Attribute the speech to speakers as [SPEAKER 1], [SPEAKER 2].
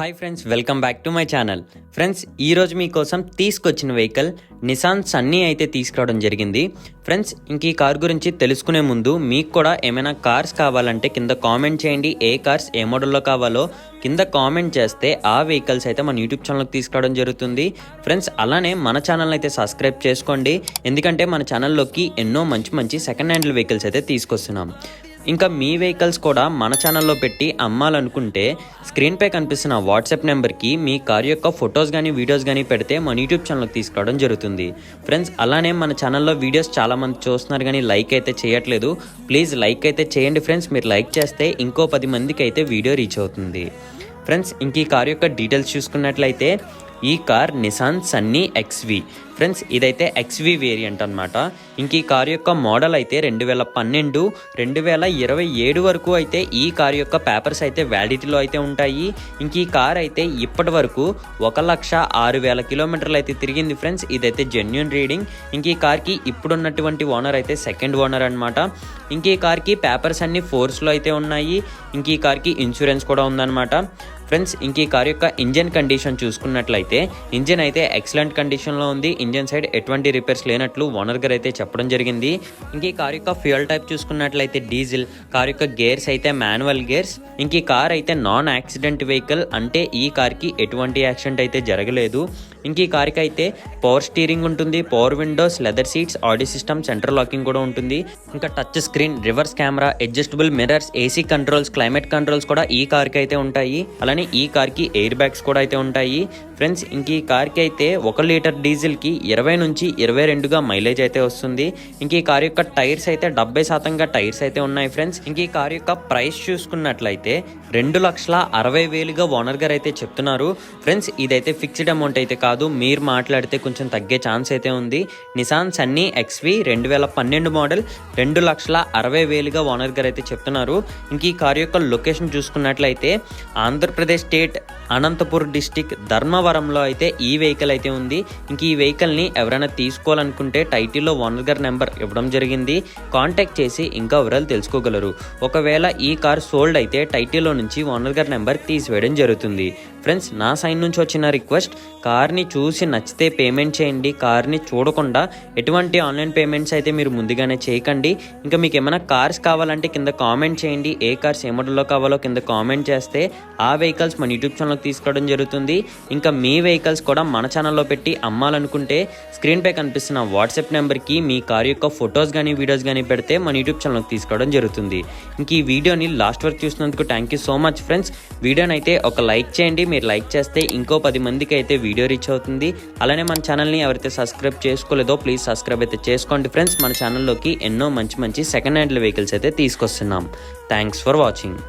[SPEAKER 1] Hi friends welcome back to my channel friends ఈరోజు మీకోసం తీసుకొచ్చిన వెహికల్ నిసాన్ సన్నీ అయితే తీసుకురావడం జరిగింది. ఫ్రెండ్స్ ఇంక ఈ కార్ గురించి తెలుసుకునే ముందు మీకు కూడా ఏమైనా కార్స్ కావాలంటే కింద కామెంట్ చేయండి. ఏ కార్స్ ఏ మోడల్లో కావాలో కింద కామెంట్ చేస్తే ఆ వెహికల్స్ అయితే మన యూట్యూబ్ ఛానల్కి తీసుకురావడం జరుగుతుంది. ఫ్రెండ్స్ అలానే మన ఛానల్ అయితే సబ్స్క్రైబ్ చేసుకోండి. ఎందుకంటే మన ఛానల్లోకి ఎన్నో మంచి మంచి సెకండ్ హ్యాండ్ వెహికల్స్ అయితే తీసుకొస్తున్నాం. ఇంకా మీ వెహికల్స్ కూడా మన ఛానల్లో పెట్టి అమ్మాలనుకుంటే స్క్రీన్పై కనిపిస్తున్న వాట్సాప్ నెంబర్కి మీ కార్ యొక్క ఫొటోస్ కానీ వీడియోస్ కానీ పెడితే మన యూట్యూబ్ ఛానల్కి తీసుకురావడం జరుగుతుంది. ఫ్రెండ్స్ అలానే మన ఛానల్లో వీడియోస్ చాలామంది చూస్తున్నారు కానీ లైక్ అయితే చేయట్లేదు. ప్లీజ్ లైక్ అయితే చేయండి ఫ్రెండ్స్. మీరు లైక్ చేస్తే ఇంకో పది మందికి అయితే వీడియో రీచ్ అవుతుంది. ఫ్రెండ్స్ ఇంక ఈ కార్ యొక్క డీటెయిల్స్ చూసుకున్నట్లయితే ఈ car Nissan Sunny XV friends ఇదైతే ఎక్స్వి వేరియంట్ అనమాట ఇంక ఈ కార్ యొక్క మోడల్ అయితే రెండు వేల పన్నెండు రెండు వేల ఇరవై ఏడు వరకు అయితే ఈ కార్ యొక్క పేపర్స్ అయితే వ్యాలిడిటీలో అయితే ఉంటాయి. ఇంక ఈ కార్ అయితే ఇప్పటి వరకు ఒక లక్ష ఆరు వేల కిలోమీటర్లు అయితే తిరిగింది ఫ్రెండ్స్ ఇదైతే జెన్యున్ రీడింగ్ ఇంక ఈ కార్కి ఇప్పుడున్నటువంటి ఓనర్ అయితే సెకండ్ ఓనర్ అనమాట ఇంక ఈ కార్కి పేపర్స్ అన్ని ఫోర్స్లో అయితే ఉన్నాయి. ఇంక ఈ కార్కి ఇన్సూరెన్స్ కూడా ఉందన్నమాట. ఫ్రెండ్స్ ఇంక ఈ కార్ యొక్క ఇంజన్ కండిషన్ చూసుకున్నట్లయితే ఇంజన్ అయితే ఎక్సలెంట్ కండిషన్లో ఉంది. ఇంజన్ సైడ్ ఎటువంటి రిపేర్స్ లేనట్లు ఓనర్ గారు అయితే చెప్పడం జరిగింది. ఇంక ఈ కార్ యొక్క ఫ్యూయల్ టైప్ చూసుకున్నట్లయితే డీజిల్ కార్ యొక్క గేర్స్ అయితే మాన్యువల్ గేర్స్. ఇంక ఈ కార్ అయితే నాన్ యాక్సిడెంట్ వెహికల్ అంటే ఈ కార్కి ఎటువంటి యాక్సిడెంట్ అయితే జరగలేదు. ఇంక ఈ కార్కి అయితే పవర్ స్టీరింగ్ ఉంటుంది power windows leather seats audio system central locking కూడా ఉంటుంది. ఇంకా touch screen reverse camera adjustable mirrors AC controls climate controls కూడా ఈ కార్కి అయితే ఉంటాయి. అలానే ఈ కార్కి ఎయిర్ బ్యాగ్స్ కూడా అయితే ఉంటాయి. ఫ్రెండ్స్ ఇంక ఈ కార్కి అయితే ఒక లీటర్ డీజిల్కి ఇరవై నుంచి ఇరవై రెండుగా మైలేజ్ అయితే వస్తుంది. ఇంక ఈ కార్ యొక్క టైర్స్ అయితే డెబ్బై శాతంగా టైర్స్ అయితే ఉన్నాయి ఫ్రెండ్స్ ఇంక ఈ కార్ యొక్క ప్రైస్ చూసుకున్నట్లయితే రెండు లక్షల అరవై వేలుగా ఓనర్ గారు అయితే చెప్తున్నారు. ఫ్రెండ్స్ ఇదైతే ఫిక్స్డ్ అమౌంట్ అయితే కాదు కాదు మీరు మాట్లాడితే కొంచెం తగ్గే ఛాన్స్ అయితే ఉంది. నిసాన్ సన్నీ ఎక్స్వి రెండు వేల పన్నెండు మోడల్ రెండు లక్షల అరవై వేలుగా ఓనర్ గారు అయితే చెప్తున్నారు. ఇంక ఈ కార్ యొక్క లొకేషన్ చూసుకున్నట్లయితే ఆంధ్రప్రదేశ్ స్టేట్ అనంతపూర్ డిస్టిక్ ధర్మవరంలో అయితే ఈ వెహికల్ అయితే ఉంది. ఇంక ఈ వెహికల్ని ఎవరైనా తీసుకోవాలనుకుంటే టైటిల్లో ఓనర్ గారి నెంబర్ ఇవ్వడం జరిగింది. కాంటాక్ట్ చేసి ఇంకా వివరాలు తెలుసుకోగలరు. ఒకవేళ ఈ కార్ సోల్డ్ అయితే టైటిల్లో నుంచి ఓనర్ గారి నెంబర్ తీసివేయడం జరుగుతుంది. ఫ్రెండ్స్ నా సైన్ నుంచి వచ్చిన రిక్వెస్ట్ కార్ని చూసి నచ్చితే పేమెంట్ చేయండి. కార్ని చూడకుండా ఎటువంటి ఆన్లైన్ పేమెంట్స్ అయితే మీరు ముందుగానే చేయకండి. ఇంకా మీకు ఏమైనా కార్స్ కావాలంటే కింద కామెంట్ చేయండి. ఏ కార్స్ ఏ మోడల్లో కావాలో కింద కామెంట్ చేస్తే ఆ వెహికల్స్ మన యూట్యూబ్ ఛానల్కి తీసుకోవడం జరుగుతుంది. ఇంకా మీ వెహికల్స్ కూడా మన ఛానల్లో పెట్టి అమ్మాలనుకుంటే స్క్రీన్పై కనిపిస్తున్న వాట్సాప్ నెంబర్కి మీ కార్ యొక్క ఫొటోస్ కానీ వీడియోస్ కానీ పెడితే మన యూట్యూబ్ ఛానల్కి తీసుకోవడం జరుగుతుంది. ఇంక ఈ వీడియోని లాస్ట్ వరకు చూసినందుకు thank you so much friends. వీడియోని అయితే ఒక లైక్ చేయండి. మీరు లైక్ చేస్తే ఇంకో పది మందికి అయితే వీడియో రీచ్ రీచ్ అవుతుంది. అలానే మన ఛానల్ని ఎవరైతే సబ్స్క్రైబ్ చేసుకోలేదో ప్లీజ్ సబ్స్క్రైబ్ అయితే చేసుకోండి. ఫ్రెండ్స్ మన ఛానల్లోకి ఎన్నో మంచి మంచి సెకండ్ హ్యాండ్ వెహికల్స్ అయితే తీసుకొస్తున్నాం. Thanks for watching